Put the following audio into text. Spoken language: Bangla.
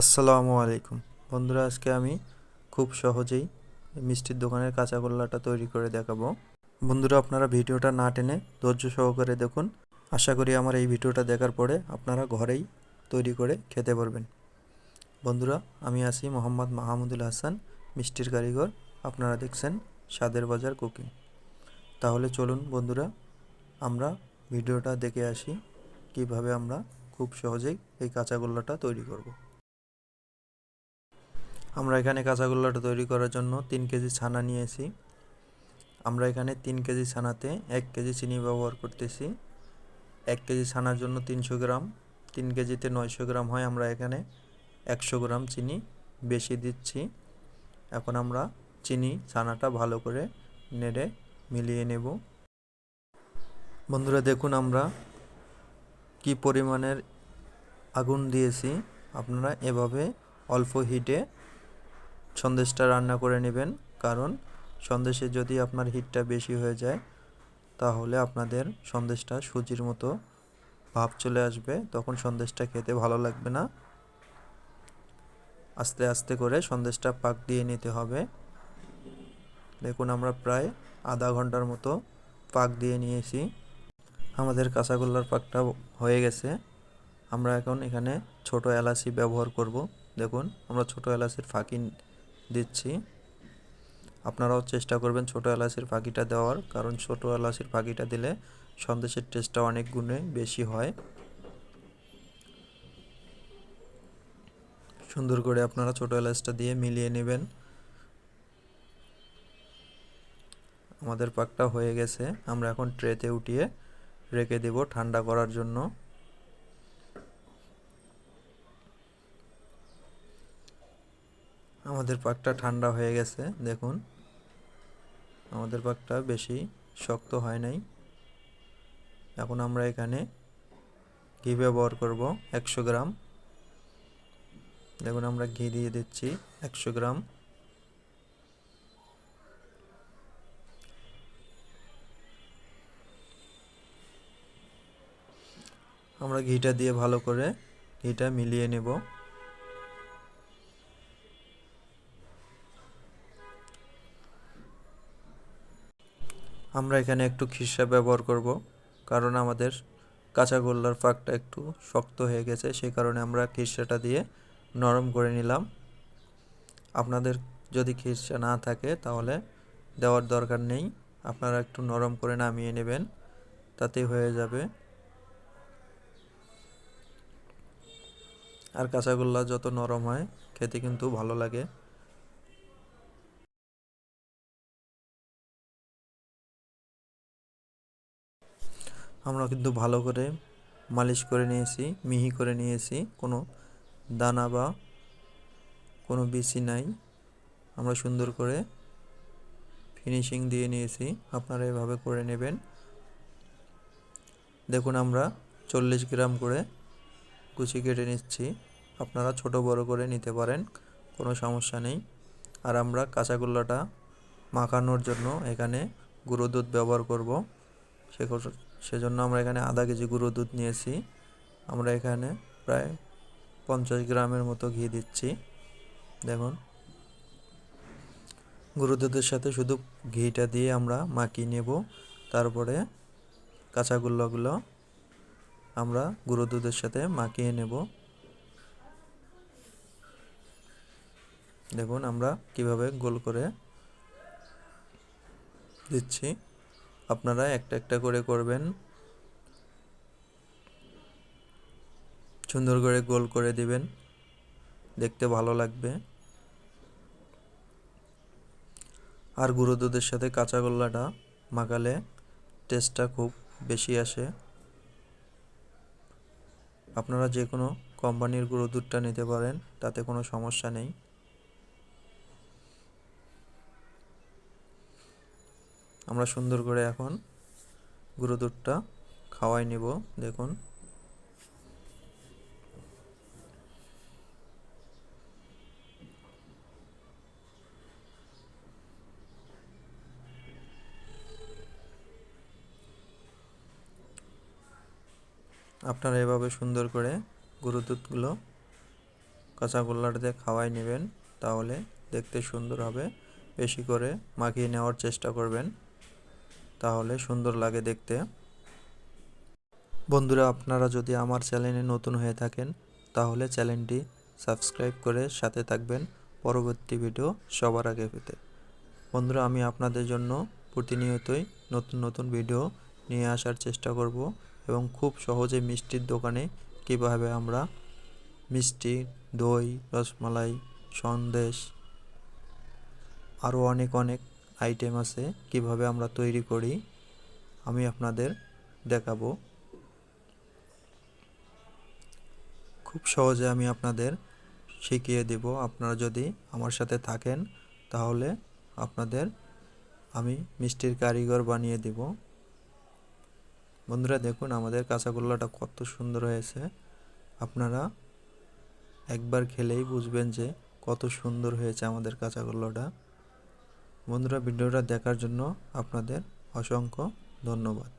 আসসালামু আলাইকুম। বন্ধুরা, আজকে আমি খুব সহজেই মিষ্টির দোকানের কাঁচাগোল্লাটা তৈরি করে দেখাবো। বন্ধুরা, আপনারা ভিডিওটা না টেনে ধৈর্য সহকারে দেখুন। আশা করি আমার এই ভিডিওটা দেখার পরে আপনারা ঘরেই তৈরি করে খেতে পারবেন। বন্ধুরা, আমি আছি মোহাম্মদ মাহমুদুল হাসান, মিষ্টির কারিগর। আপনারা দেখছেন স্বাদের বাজার কুকিং। তাহলে চলুন বন্ধুরা, আমরা ভিডিওটা দেখে আসি কীভাবে আমরা খুব সহজেই এই কাঁচাগোল্লাটা তৈরি করব। আমরা এখানে কাঁচাগোল্লাটা তৈরি করার জন্য তিন কেজি ছানা নিয়েছি। আমরা এখানে তিন কেজি ছানাতে এক কেজি চিনি ব্যবহার করতেছি। এক কেজি ছানার জন্য তিনশো গ্রাম, তিন কেজিতে নয়শো গ্রাম হয়। আমরা এখানে একশো গ্রাম চিনি বেশি দিচ্ছি। এখন আমরা চিনি ছানাটা ভালো করে নেড়ে মিলিয়ে নেব। বন্ধুরা, দেখুন আমরা কি পরিমাণের আগুন দিয়েছি। আপনারা এভাবে অল্প হিটে সন্দেশটা রান্না করে নেবেন। কারণ সন্দেশে যদি আপনার হিটটা বেশি হয়ে যায়, তাহলে আপনাদের সন্দেশটা সুজির মতো ভাব চলে আসবে। তখন সন্দেশটা খেতে ভালো লাগবে না। আস্তে আস্তে করে সন্দেশটা পাক দিয়ে নিতে হবে। দেখুন, আমরা প্রায় আধা ঘণ্টার মতো পাক দিয়ে নিয়েছি। আমাদের কাঁচাগোল্লার পাকটা হয়ে গেছে। আমরা এখন এখানে ছোট এলাচি ব্যবহার করব। দেখুন, আমরা ছোট এলাচির ফাঁকি দিচ্ছি। আপনারাও চেষ্টা করবেন ছোট এলাচির পাখিটা দেওয়ার, কারণ ছোট এলাচির পাখিটা দিলে সন্দেশের টেস্টটা অনেক গুণে বেশি হয়। সুন্দর করে আপনারা ছোট এলাচটা দিয়ে মিলিয়ে নেবেন। আমাদের পাকটা হয়ে গেছে। আমরা এখন ট্রেতে উঠিয়ে রেখে দেব ঠান্ডা করার জন্য। আমাদের পাকটা ঠান্ডা হয়ে গেছে, দেখুন। আমাদের পাকটা বেশি শক্ত হয় নাই। এখন আমরা এখানে ঘি ব্যবহার করব একশো গ্রাম। দেখুন, আমরা ঘি দিয়ে দিচ্ছি একশো গ্রাম। আমরা ঘিটা দিয়ে ভালো করে ঘিটা মিলিয়ে নেব। আমরা এখানে একটু খিসা ব্যবহার করব, কারণ আমাদের কাঁচা গোল্লার ফাঁকটা একটু শক্ত হয়ে গেছে, সেই কারণে আমরা খিরসাটা দিয়ে নরম করে নিলাম। আপনাদের যদি খিরসা না থাকে তাহলে দেওয়ার দরকার নেই, আপনারা একটু নরম করে নামিয়ে নেবেন, তাতেই হয়ে যাবে। আর কাঁচাগোল্লা যত নরম হয়, খেতে কিন্তু ভালো লাগে। আমরা কিন্তু ভালো করে মালিশ করে নিয়েছি, মিহি করে নিয়েছি। কোনো দানা বা কোনো বিচি নাই। আমরা সুন্দর করে ফিনিশিং দিয়ে নিয়েছি। আপনারা এভাবে করে নেবেন। দেখুন আমরা চল্লিশ গ্রাম করে কুচি কেটে নিচ্ছি। আপনারা ছোট বড় করে নিতে পারেন, কোনো সমস্যা নেই। আর আমরা কাঁচাগোল্লাটা মাখানোর জন্য এখানে গুঁড়ো দুধ ব্যবহার করব। সে সেজন্য আমরা এখানে আধা কেজি গুঁড়ো দুধ নিয়েছি। আমরা এখানে প্রায় পঞ্চাশ গ্রামের মতো ঘি দিচ্ছি। দেখুন। গুঁড়ো দুধের সাথে শুধু ঘিটা দিয়ে আমরা মাখিয়ে নেব। তারপরে কাঁচাগোল্লাগুলো আমরা গুঁড়ো দুধের সাথে মাখিয়ে নেব। দেখুন আমরা কীভাবে গোল করে দিচ্ছি। আপনারা একটা একটা করে করবেন। সুন্দর করে গোল করে দিবেন। দেখতে ভালো লাগবে। আর গুঁড়ো দুধের সাথে কাঁচা গোল্লাটা মাখালে টেস্টটা খুব বেশি আসে। আপনারা যে কোনো কোম্পানির গুঁড়ো দুধটা নিতে পারেন, তাতে কোনো সমস্যা নেই। আমরা সুন্দর করে এখন গুঁড়ো দুধটা খাওয়াই নেব, দেখুন। আপনারা এভাবে সুন্দর করে গুঁড়ো দুধগুলো কাঁচাগোল্লাটাতে খাওয়াই নেবেন, তাহলে দেখতে সুন্দর হবে। বেশি করে মাখিয়ে নেওয়ার চেষ্টা করবেন। তাহলে সুন্দর লাগে দেখতে। বন্ধুরা, আপনারা যদি আমার চ্যানেলে নতুন হয়ে থাকেন, তাহলে চ্যানেলটি সাবস্ক্রাইব করে সাথে থাকবেন পরবর্তী ভিডিও সবার আগে পেতে। বন্ধুরা, আমি আপনাদের জন্য প্রতিনিয়তই নতুন নতুন ভিডিও নিয়ে আসার চেষ্টা করব এবং খুব সহজে মিষ্টির দোকানে কীভাবে আমরা মিষ্টি, দই, রসমালাই, সন্দেশ, আরও অনেক অনেক আইটেম আছে, কীভাবে আমরা তৈরি করি, আমি আপনাদের দেখাবো। খুব সহজে আমি আপনাদের শিখিয়ে দেব। আপনারা যদি আমার সাথে থাকেন, তাহলে আপনাদের আমি মিষ্টির কারিগর বানিয়ে দেব। বন্ধুরা, দেখুন আমাদের কাঁচাগোল্লাটা কত সুন্দর হয়েছে। আপনারা একবার খেলেই বুঝবেন যে কত সুন্দর হয়েছে আমাদের কাঁচাগোল্লাটা। বন্ধুরা ভিডিওটা দেখার জন্য আপনাদের অসংখ্য ধন্যবাদ।